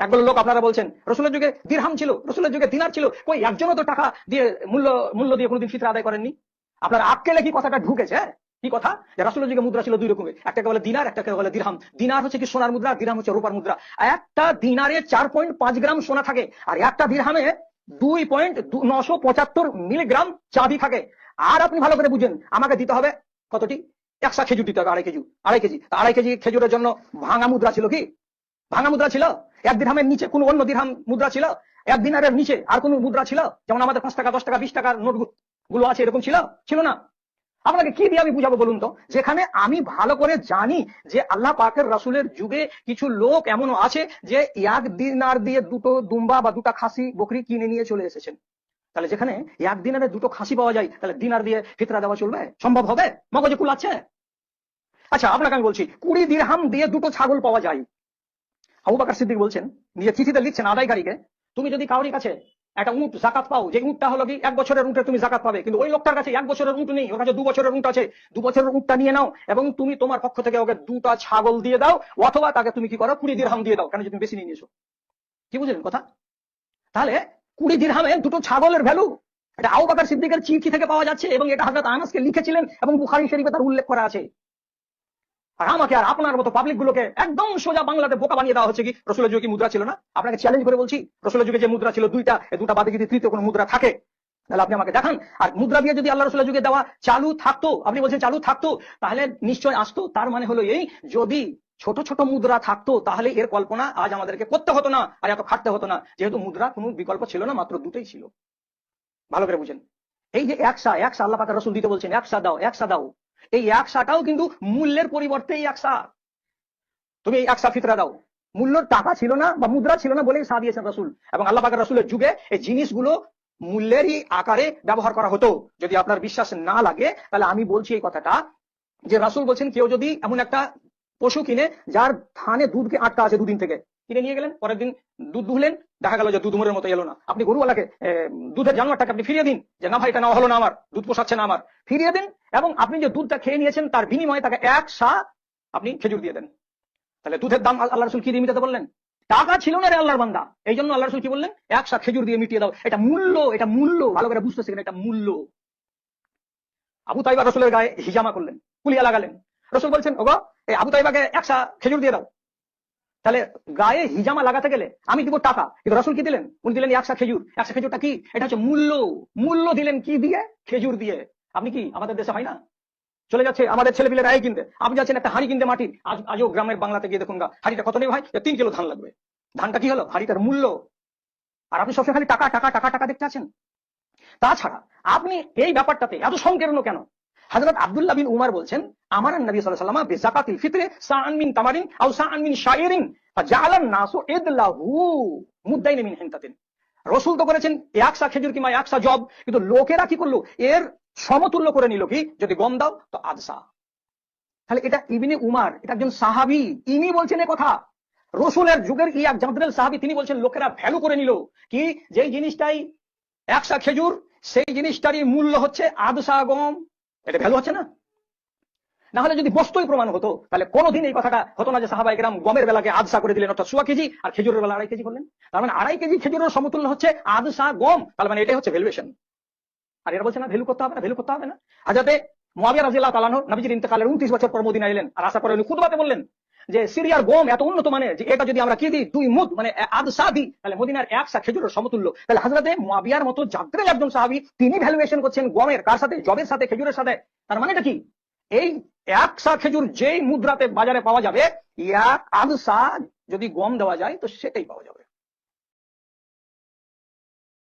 একগুলো লোক আপনারা বলছেন, রসুলের যুগে দিরহাম ছিল, রসুলের যুগে দিনার ছিল, কই একজনও তো টাকা দিয়ে মূল্য মূল্য দিয়ে কোনোদিন ফিতরা আদায় করেননি? আপনার আক্কেলে কি কথাটা ঢুকেছে হ্যাঁ? কি কথা? রাসুলের যুগে মুদ্রা ছিল দুই রকমের, একটাকে বলে দিনার, একটাকে বলে দিরহাম। দিনার হচ্ছে কি সোনার মুদ্রা, দিরহাম হচ্ছে রূপার মুদ্রা। একটা দিনারে চার পয়েন্ট পাঁচ গ্রাম সোনা থাকে, আর একটা দিরহামে দুই পয়েন্ট নশো পঁচাত্তর মিলিগ্রাম চাবি থাকে। আর আপনি ভালো করে বুঝেন, আমাকে দিতে হবে কতটি? একশো খেজুর দিতে হবে আড়াই কেজি আড়াই কেজি। আড়াই কেজি খেজুরের জন্য ভাঙা মুদ্রা ছিল কি? ভাঙা মুদ্রা ছিল? এক দিরহামের নিচে কোন অন্য দিরহাম মুদ্রা ছিল? এক দিনারের নিচে আর কোন মুদ্রা ছিল? যেমন আমাদের পাঁচ টাকা, দশ টাকা, বিশ টাকার নোটগুলো আছে, এরকম ছিল? ছিল না। আপনাকে কি দিয়ে আমি বুঝাবো বলুন তো? যেখানে আমি ভালো করে জানি যে আল্লাহ পাকের রাসুলের যুগে কিছু লোক এমনও আছে যে এক দিনার দিয়ে দুটো দুম্বা বা দুটা খাসি বকরি কিনে নিয়ে চলে এসেছেন। তাহলে যেখানে এক দিনারে দুটো খাসি পাওয়া যায়, তাহলে দিনার দিয়ে ফিতরা দেওয়া চলবে? সম্ভব হবে? মগজে কুলাচ্ছে আচ্ছা আপনাকে আমি বলছি, কুড়ি দিরহাম দিয়ে দুটো ছাগল পাওয়া যায়। আবু সিদ্দিক বলছেন নিজে চিঠিতে লিখছেন আদায়কারীকে, তুমি যদি কাউরি কাছে একটা উঁট, জাকাত পাও, যে উঁটটা হলো কি, এক বছরের উঁটে তুমি জাকাত পাবে, কিন্তু ওই লোকটার কাছে এক বছরের উঁট নেই, ওর কাছে দু বছরের উঁট আছে, দু বছরের উঁটটা নিয়ে নাও, এবং তুমি তোমার পক্ষ থেকে ওকে দুটা ছাগল দিয়ে দাও, অথবা তাকে তুমি কি করো, কুড়ি দিরহাম দিয়ে দাও, কেন তুমি বেশি নিয়ে নিয়েছো। কি বুঝলেন কথা? তাহলে কুড়ি দিরহামে দুটো ছাগলের ভ্যালু, এটা আবু বাকর সিদ্দিকের চিঠি থেকে পাওয়া যাচ্ছে, এবং এটা হজরত আনাসকে লিখেছিলেন, এবং বুখারি শরীফে তার উল্লেখ করা আছে। আর আমাকে আর আপনার মতো পাবলিক গুলোকে একদম সোজা বাংলাতে বোকা বানিয়ে দেওয়া হচ্ছে কি? রসুলের যুগে কি মুদ্রা ছিল না? আপনাকে চ্যালেঞ্জ করে বলছি, রসুলের যুগে যে মুদ্রা ছিল দুইটা দুটা বাদে যদি তৃতীয় কোনো মুদ্রা থাকে, তাহলে আপনি আমাকে দেখান। আর মুদ্রা দিয়ে যদি আল্লাহ রসুলের যুগে দেওয়া চালু থাকতো, আপনি বলছেন চালু থাকতো, তাহলে নিশ্চয় আসতো। তার মানে হলো এই, যদি ছোট ছোট মুদ্রা থাকতো, তাহলে এর কল্পনা আজ আমাদেরকে করতে হতো না, আর এত খাটতে হতো না। যেহেতু মুদ্রা কোনো বিকল্প ছিল না, মাত্র দুটোই ছিল। ভালো করে বুঝেন। এই যে একসা একসা আল্লাহ পাকের রসুল দিতে বলছেন, একসা দাও একসা দাও। এই একসাটাও কিন্তু মূল্যের পরিবর্তে এই একসা তুমি এই একসা ফিতরা দাও। মূল্য টাকা ছিল না বা মুদ্রা ছিল না বলেই সা দিয়েছেন রসুল। এবং আল্লাহ পাকের রসুলের যুগে এই জিনিসগুলো মূল্যেরই আকারে ব্যবহার করা হতো। যদি আপনার বিশ্বাস না লাগে, তাহলে আমি বলছি এই কথাটা যে রাসুল বলছেন, কেউ যদি এমন একটা পশু কিনে যার থানে দুধকে আটকা আছে দুদিন থেকে কিনে নিয়ে গেলেন, পরের দিন দুধ ধুলেন, দেখা গেল যে দুধ উমরের মতো এলো না। আপনি গরুওয়ালাকে দুধের জানোয়ারটাকে আপনি ফিরিয়ে দিন, যে না ভাই, এটা নেওয়া হলো না আমার, দুধ পোষাচ্ছে না আমার। ফিরিয়ে দিন এবং আপনি যে দুধটা খেয়ে নিয়েছেন, তার বিনিময়ে তাকে এক সা আপনি খেজুর দিয়ে দেন। তাহলে দুধের দাম আল্লাহ রসুল কি দিয়ে মিটাতে বললেন? টাকা ছিল না রে আল্লাহর বান্দা। এই জন্য আল্লাহ রসুল কি বললেন? এক সা খেজুর দিয়ে মিটিয়ে দাও। এটা মূল্য এটা মূল্য। ভালো করে বুঝতে শিখেন, এটা মূল্য। আবু তাইবা রসুলের গায়ে হিজামা করলেন, কুলিয়া লাগালেন। রসুল বলছেন, ওগো, এই আবু তাইবাকে একসা খেজুর দিয়ে দাও। তাহলে গায়ে হিজামা লাগাতে গেলে আমি দিব টাকা। কিন্তু রসুল কি দিলেন? উনি দিলেন একশা খেজুর। একশা খেজুরটা কি? এটা হচ্ছে মূল্য। মূল্য দিলেন কি দিয়ে? খেজুর দিয়ে। আপনি কি? আমাদের দেশে হয় না? চলে যাচ্ছে আমাদের ছেলে পিলে রায় কিনতে। আপনি যাচ্ছেন একটা হাঁড়ি কিনতে মাটির। আজ আজও গ্রামের বাংলাতে গিয়ে দেখুন হাঁড়িটা কত নেই ভাই? তিন কিলো ধান লাগবে। ধানটা কি হলো? হাঁড়িটার মূল্য। আর আপনি সবসময় খালি টাকা টাকা টাকা টাকা দেখতে আছেন? তাছাড়া আপনি এই ব্যাপারটাতে এত সংকীর্ণ কেন? হযরত আব্দুল্লাহ বিন উমার বলছেন, আমার নবী সাল্লাল্লাহু আলাইহি ওয়াসাল্লাম ফিতরে সাআন মিন তামারিন আও সাআন মিন শাইরিন ফাজালান নাসু ইদলাহু মুদাইন মিন হিনতাতিন। রাসূল তো করেছেন একশা খেজুর কিংবা একশা জব। কিন্তু লোকেরা কি করল? এর সমতুল্য করে নিল কি? যদি গম দাও, তো আদসা। তাহলে এটা ইবনে উমার, এটা একজন সাহাবী, ইনি বলছেন কথা। রসুলের যুগের ইয়াক জামদুল সাহাবী, তিনি বলছেন, লোকেরা ভ্যালু করে নিল। কি? যেই জিনিসটাই একশা খেজুর, সেই জিনিসটারই মূল্য হচ্ছে আদসা গম। এটা ভ্যালু হচ্ছে না? না হলে যদি বস্তুই প্রমাণ হতো, তাহলে কোনোদিন এই কথাটা হতো না যে সাহাবাই গ্রাম গমের বেলাকে আদসা করে দিলেন, অর্থাৎ সোয়া কেজি আর খেজুরের বেলা আড়াই কেজি করলেন। তার মানে আড়াই কেজি খেজুরের সমতুল্য হচ্ছে আদসা গম। তাহলে মানে এটাই হচ্ছে ভ্যালুয়েশন আর এরা বলছে না ভ্যালু করতে হবে না ভ্যালু করতে হবে না। আর যাতে মোয়াবিয়া রাজিল্লাহ তালানো নবীজির ইন্তকালের উনত্রিশ বছর পর মদিনা এলেন, আর আশা করে উনি খুদবাতে বললেন যে সিরিয়ার গম এত উন্নত মানে যে এটা যদি আমরা কি দিই? দুই মুদ মানে আদসা দিই তাহলে মদিনার একসা খেজুরের সমতুল্য। তাহলে হাজরাতে মাবিয়ার মতো জাগ্রের একজন সাহাবি, তিনি ভ্যালুয়েশন করছেন গমের, কার সাথে? জবের সাথে, খেজুরের সাথে। তার মানেটা কি? এই একসা খেজুর যেই মুদ্রাতে বাজারে পাওয়া যাবে, এক আদসা যদি গম দেওয়া যায়, তো সেটাই পাওয়া যাবে।